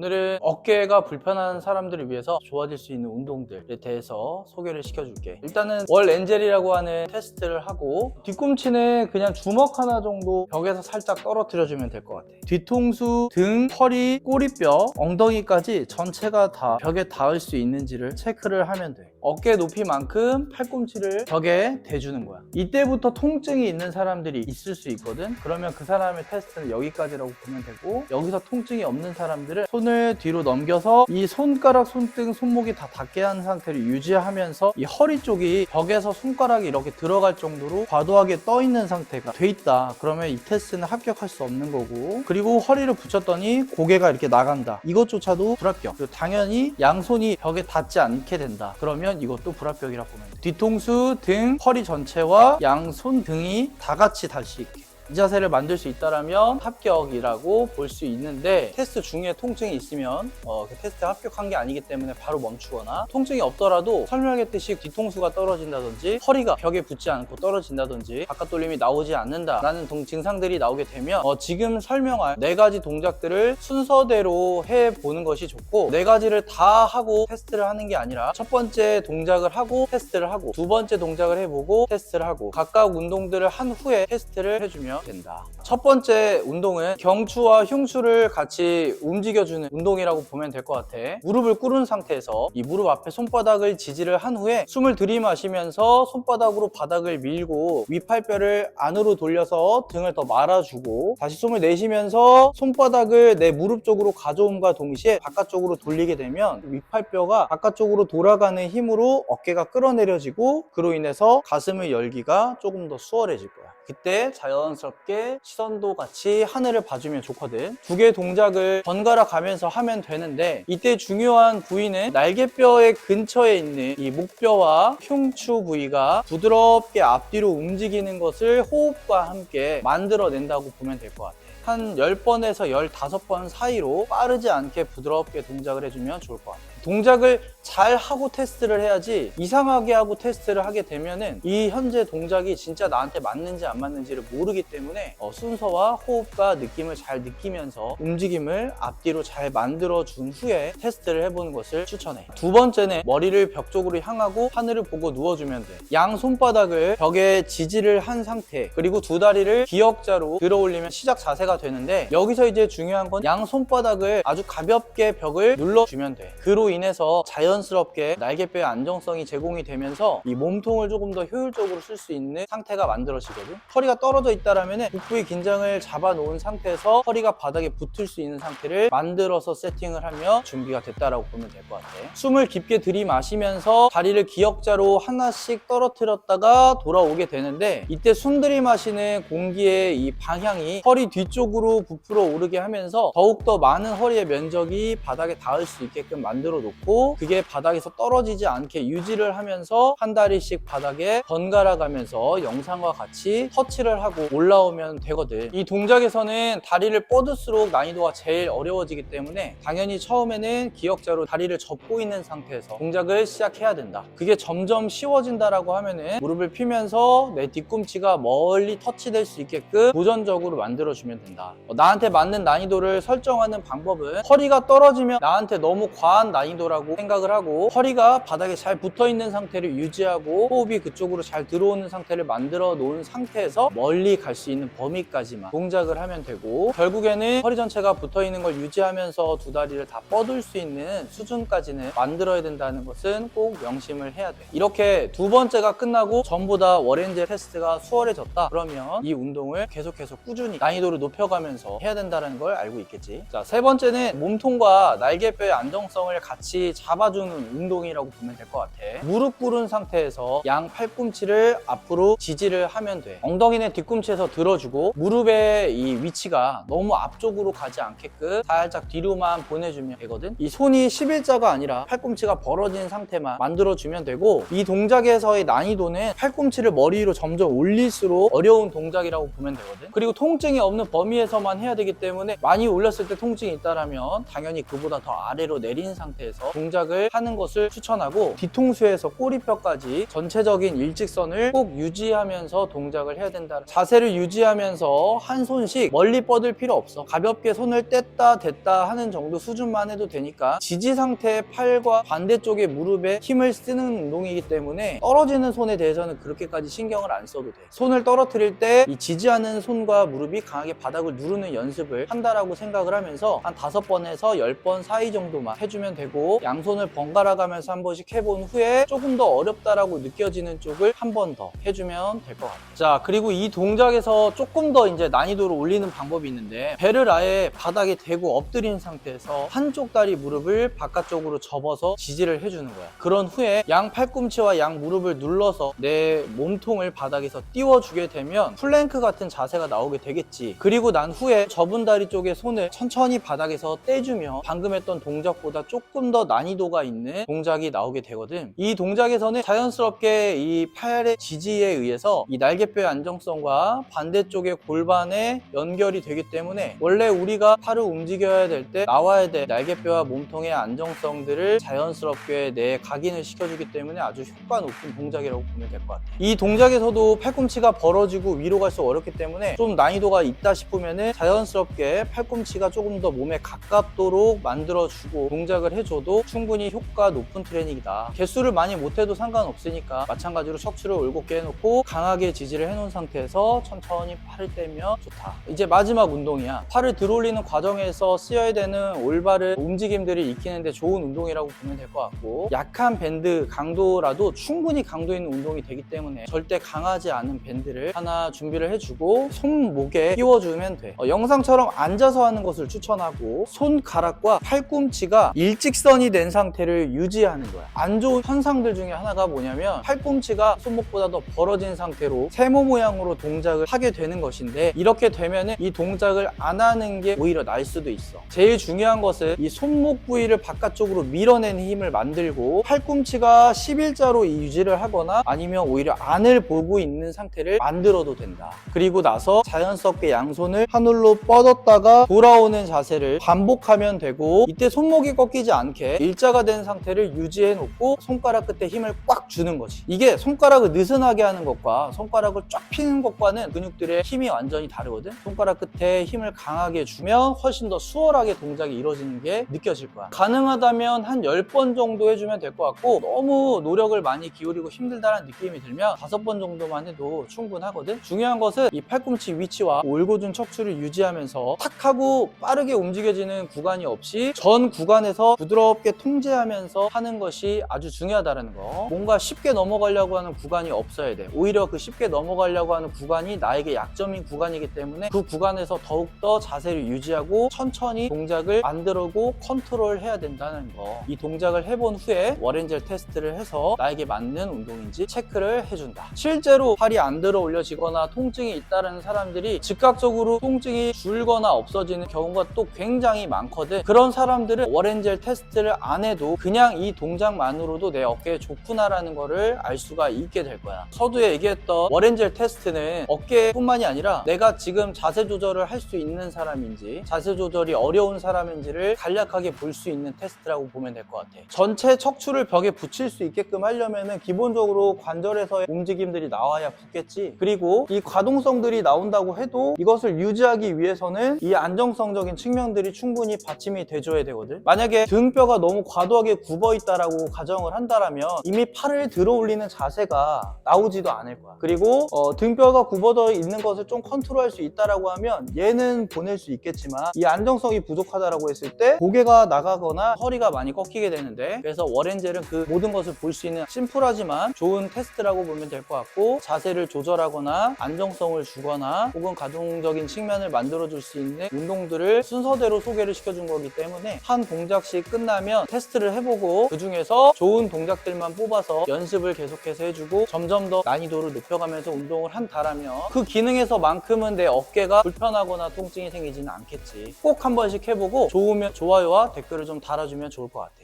오늘은 어깨가 불편한 사람들을 위해서 좋아질 수 있는 운동들에 대해서 소개를 시켜줄게. 일단은 월 엔젤이라고 하는 테스트를 하고 뒤꿈치는 그냥 주먹 하나 정도 벽에서 살짝 떨어뜨려주면 될 것 같아. 뒤통수, 등, 허리, 꼬리뼈, 엉덩이까지 전체가 다 벽에 닿을 수 있는지를 체크를 하면 돼. 어깨 높이만큼 팔꿈치를 벽에 대주는 거야. 이때부터 통증이 있는 사람들이 있을 수 있거든. 그러면 그 사람의 테스트는 여기까지라고 보면 되고 여기서 통증이 없는 사람들은 손을 뒤로 넘겨서 이 손가락, 손등, 손목이 다 닿게 하는 상태를 유지하면서 이 허리 쪽이 벽에서 손가락이 이렇게 들어갈 정도로 과도하게 떠 있는 상태가 돼 있다. 그러면 이 테스트는 합격할 수 없는 거고 그리고 허리를 붙였더니 고개가 이렇게 나간다. 이것조차도 불합격. 그리고 당연히 양손이 벽에 닿지 않게 된다. 그러면 이것도 불합격이라고 보면 돼. 뒤통수, 등, 허리 전체와 양손 등이 다 같이 있게. 이 자세를 만들 수 있다면 합격이라고 볼 수 있는데 테스트 중에 통증이 있으면 어, 그 테스트 합격한 게 아니기 때문에 바로 멈추거나 통증이 없더라도 설명했듯이 뒤통수가 떨어진다든지 허리가 벽에 붙지 않고 떨어진다든지 바깥 돌림이 나오지 않는다라는 동- 증상들이 나오게 되면 어, 지금 설명할 네 가지 동작들을 순서대로 해 보는 것이 좋고 네 가지를 다 하고 테스트를 하는 게 아니라 첫 번째 동작을 하고 테스트를 하고 두 번째 동작을 해보고 테스트를 하고 각각 운동들을 한 후에 테스트를 해주면 된다. 첫 번째 운동은 경추와 흉추를 같이 움직여주는 운동이라고 보면 될 것 같아. 무릎을 꿇은 상태에서 이 무릎 앞에 손바닥을 지지를 한 후에 숨을 들이마시면서 손바닥으로 바닥을 밀고 위팔뼈를 안으로 돌려서 등을 더 말아주고 다시 숨을 내쉬면서 손바닥을 내 무릎 쪽으로 가져옴과 동시에 바깥쪽으로 돌리게 되면 위팔뼈가 바깥쪽으로 돌아가는 힘으로 어깨가 끌어내려지고 그로 인해서 가슴을 열기가 조금 더 수월해질 거야. 그때 자연스럽게 시선도 같이 하늘을 봐주면 좋거든. 두 개의 동작을 번갈아 가면서 하면 되는데 이때 중요한 부위는 날개뼈의 근처에 있는 이 목뼈와 흉추 부위가 부드럽게 앞뒤로 움직이는 것을 호흡과 함께 만들어낸다고 보면 될 것 같아. 한 10번에서 15번 사이로 빠르지 않게 부드럽게 동작을 해주면 좋을 것 같아요. 동작을 잘 하고 테스트를 해야지 이상하게 하고 테스트를 하게 되면은 이 현재 동작이 진짜 나한테 맞는지 안 맞는지를 모르기 때문에 어, 순서와 호흡과 느낌을 잘 느끼면서 움직임을 앞뒤로 잘 만들어 준 후에 테스트를 해보는 것을 추천해. 두 번째는 머리를 벽 쪽으로 향하고 하늘을 보고 누워주면 돼. 양 손바닥을 벽에 지지를 한 상태 그리고 두 다리를 기역자로 들어 올리면 시작 자세가 되는데 여기서 이제 중요한 건 양 손바닥을 아주 가볍게 벽을 눌러주면 돼. 그로 인해서 자연 스럽게 날개뼈의 안정성이 제공이 되면서 이 몸통을 조금 더 효율적으로 쓸 수 있는 상태가 만들어지거든. 허리가 떨어져 있다라면 복부의 긴장을 잡아 놓은 상태에서 허리가 바닥에 붙을 수 있는 상태를 만들어서 세팅을 하며 준비가 됐다라고 보면 될 것 같아. 숨을 깊게 들이마시면서 다리를 기역자로 하나씩 떨어뜨렸다가 돌아오게 되는데 이때 숨 들이마시는 공기의 이 방향이 허리 뒤쪽으로 부풀어 오르게 하면서 더욱더 많은 허리의 면적이 바닥에 닿을 수 있게끔 만들어 놓고 그게 바닥에서 떨어지지 않게 유지를 하면서 한 다리씩 바닥에 번갈아 가면서 영상과 같이 터치를 하고 올라오면 되거든. 이 동작에서는 다리를 뻗을수록 난이도가 제일 어려워지기 때문에 당연히 처음에는 기역자로 다리를 접고 있는 상태에서 동작을 시작해야 된다. 그게 점점 쉬워진다라고 하면은 무릎을 펴면서 내 뒤꿈치가 멀리 터치될 수 있게끔 도전적으로 만들어주면 된다. 어, 나한테 맞는 난이도를 설정하는 방법은 허리가 떨어지면 나한테 너무 과한 난이도라고 생각을 하고 허리가 바닥에 잘 붙어 있는 상태를 유지하고 호흡이 그쪽으로 잘 들어오는 상태를 만들어 놓은 상태에서 멀리 갈 수 있는 범위까지만 동작을 하면 되고 결국에는 허리 전체가 붙어 있는 걸 유지하면서 두 다리를 다 뻗을 수 있는 수준까지는 만들어야 된다는 것은 꼭 명심을 해야 돼. 이렇게 두 번째가 끝나고 전부 다 월엔젤 테스트가 수월해졌다. 그러면 이 운동을 계속해서 꾸준히 난이도를 높여가면서 해야 된다는 걸 알고 있겠지. 자, 세 번째는 몸통과 날개뼈의 안정성을 같이 잡아주 는 운동이라고 보면 될 것 같아. 무릎 꿇은 상태에서 양 팔꿈치를 앞으로 지지를 하면 돼. 엉덩이는 뒤꿈치에서 들어주고 무릎의 이 위치가 너무 앞쪽으로 가지 않게끔 살짝 뒤로만 보내주면 되거든. 이 손이 11자가 아니라 팔꿈치가 벌어진 상태만 만들어주면 되고 이 동작에서의 난이도는 팔꿈치를 머리 위로 점점 올릴수록 어려운 동작이라고 보면 되거든. 그리고 통증이 없는 범위에서만 해야 되기 때문에 많이 올렸을 때 통증이 있다라면 당연히 그보다 더 아래로 내린 상태에서 동작을 하는 것을 추천하고 뒤통수에서 꼬리뼈까지 전체적인 일직선을 꼭 유지하면서 동작을 해야 된다. 자세를 유지하면서 한 손씩 멀리 뻗을 필요 없어. 가볍게 손을 뗐다 댔다 하는 정도 수준만 해도 되니까 지지 상태의 팔과 반대쪽의 무릎에 힘을 쓰는 운동이기 때문에 떨어지는 손에 대해서는 그렇게까지 신경을 안 써도 돼. 손을 떨어뜨릴 때 이 지지하는 손과 무릎이 강하게 바닥을 누르는 연습을 한다라고 생각을 하면서 한 다섯 번에서 열 번 사이 정도만 해주면 되고 양손을 번갈아 가면서 한 번씩 해본 후에 조금 더 어렵다라고 느껴지는 쪽을 한 번 더 해주면 될 것 같아요. 자 그리고 이 동작에서 조금 더 이제 난이도를 올리는 방법이 있는데 배를 아예 바닥에 대고 엎드린 상태에서 한쪽 다리 무릎을 바깥쪽으로 접어서 지지를 해주는 거야. 그런 후에 양 팔꿈치와 양 무릎을 눌러서 내 몸통을 바닥에서 띄워주게 되면 플랭크 같은 자세가 나오게 되겠지. 그리고 난 후에 접은 다리 쪽에 손을 천천히 바닥에서 떼주며 방금 했던 동작보다 조금 더 난이도가 있는 동작이 나오게 되거든. 이 동작에서는 자연스럽게 이 팔의 지지에 의해서 이 날개뼈의 안정성과 반대쪽의 골반에 연결이 되기 때문에 원래 우리가 팔을 움직여야 될 때 나와야 될 날개뼈와 몸통의 안정성들을 자연스럽게 내 각인을 시켜주기 때문에 아주 효과 높은 동작이라고 보면 될 것 같아요. 이 동작에서도 팔꿈치가 벌어지고 위로 갈수록 어렵기 때문에 좀 난이도가 있다 싶으면은 자연스럽게 팔꿈치가 조금 더 몸에 가깝도록 만들어주고 동작을 해줘도 충분히 효과 높은 트레이닝이다. 개수를 많이 못해도 상관없으니까 마찬가지로 척추를 올곧게 해놓고 강하게 지지를 해놓은 상태에서 천천히 팔을 떼면 좋다. 이제 마지막 운동이야. 팔을 들어올리는 과정에서 쓰여야 되는 올바른 움직임들이 익히는데 좋은 운동이라고 보면 될 것 같고 약한 밴드 강도라도 충분히 강도 있는 운동이 되기 때문에 절대 강하지 않은 밴드를 하나 준비를 해주고 손목에 끼워주면 돼. 어, 영상처럼 앉아서 하는 것을 추천하고 손가락과 팔꿈치가 일직선이 된 상태 를 유지하는 거야. 안 좋은 현상들 중에 하나가 뭐냐면 팔꿈치가 손목보다 더 벌어진 상태로 세모 모양으로 동작을 하게 되는 것인데 이렇게 되면은 이 동작을 안 하는 게 오히려 나을 수도 있어. 제일 중요한 것은 이 손목 부위를 바깥쪽으로 밀어내는 힘을 만들고 팔꿈치가 11자로 유지를 하거나 아니면 오히려 안을 보고 있는 상태를 만들어도 된다. 그리고 나서 자연스럽게 양손을 하늘로 뻗었다가 돌아오는 자세를 반복하면 되고 이때 손목이 꺾이지 않게 일자가 된 상태를 유지해 놓고 손가락 끝에 힘을 꽉 주는 거지. 이게 손가락을 느슨하게 하는 것과 손가락을 쫙 피는 것과는 근육들의 힘이 완전히 다르거든. 손가락 끝에 힘을 강하게 주면 훨씬 더 수월하게 동작이 이루어지는 게 느껴질 거야. 가능하다면 한 10번 정도 해주면 될 것 같고 너무 노력을 많이 기울이고 힘들다는 느낌이 들면 다섯 번 정도만 해도 충분하거든. 중요한 것은 이 팔꿈치 위치와 올고준 척추를 유지하면서 탁 하고 빠르게 움직여지는 구간이 없이 전 구간에서 부드럽게 통제하 면서 하는 것이 아주 중요하다는 거. 뭔가 쉽게 넘어가려고 하는 구간이 없어야 돼. 오히려 그 쉽게 넘어가려고 하는 구간이 나에게 약점인 구간이기 때문에 그 구간에서 더욱더 자세를 유지하고 천천히 동작을 만들고 컨트롤해야 된다는 거. 이 동작을 해본 후에 워렌젤 테스트를 해서 나에게 맞는 운동인지 체크를 해준다. 실제로 팔이 안 들어 올려지거나 통증이 있다는 사람들이 즉각적으로 통증이 줄거나 없어지는 경우가 또 굉장히 많거든. 그런 사람들은 워렌젤 테스트를 안 해도 그냥 이 동작만으로도 내 어깨에 좋구나라는 거를 알 수가 있게 될 거야. 서두에 얘기했던 워렌젤 테스트는 어깨뿐만이 아니라 내가 지금 자세 조절을 할 수 있는 사람인지 자세 조절이 어려운 사람인지를 간략하게 볼 수 있는 테스트라고 보면 될 것 같아. 전체 척추를 벽에 붙일 수 있게끔 하려면은 기본적으로 관절에서의 움직임들이 나와야 붙겠지. 그리고 이 가동성들이 나온다고 해도 이것을 유지하기 위해서는 이 안정성적인 측면들이 충분히 받침이 돼줘야 되거든. 만약에 등뼈가 너무 과도하게 굽어 있다라고 가정을 한다라면 이미 팔을 들어 올리는 자세가 나오지도 않을 거야. 그리고 어, 등뼈가 굽어져 있는 것을 좀 컨트롤할 수 있다라고 하면 얘는 보낼 수 있겠지만 이 안정성이 부족하다라고 했을 때 고개가 나가거나 허리가 많이 꺾이게 되는데 그래서 워렌젤은 그 모든 것을 볼 수 있는 심플하지만 좋은 테스트라고 보면 될 것 같고 자세를 조절하거나 안정성을 주거나 혹은 가동적인 측면을 만들어 줄 수 있는 운동들을 순서대로 소개를 시켜준 거기 때문에 한 동작씩 끝나면 테스트를 해보고 그 중에서 좋은 동작들만 뽑아서 연습을 계속해서 해주고 점점 더 난이도를 높여가면서 운동을 한다라면 그 기능에서만큼은 내 어깨가 불편하거나 통증이 생기지는 않겠지. 꼭 한 번씩 해보고 좋으면 좋아요와 댓글을 좀 달아주면 좋을 것 같아.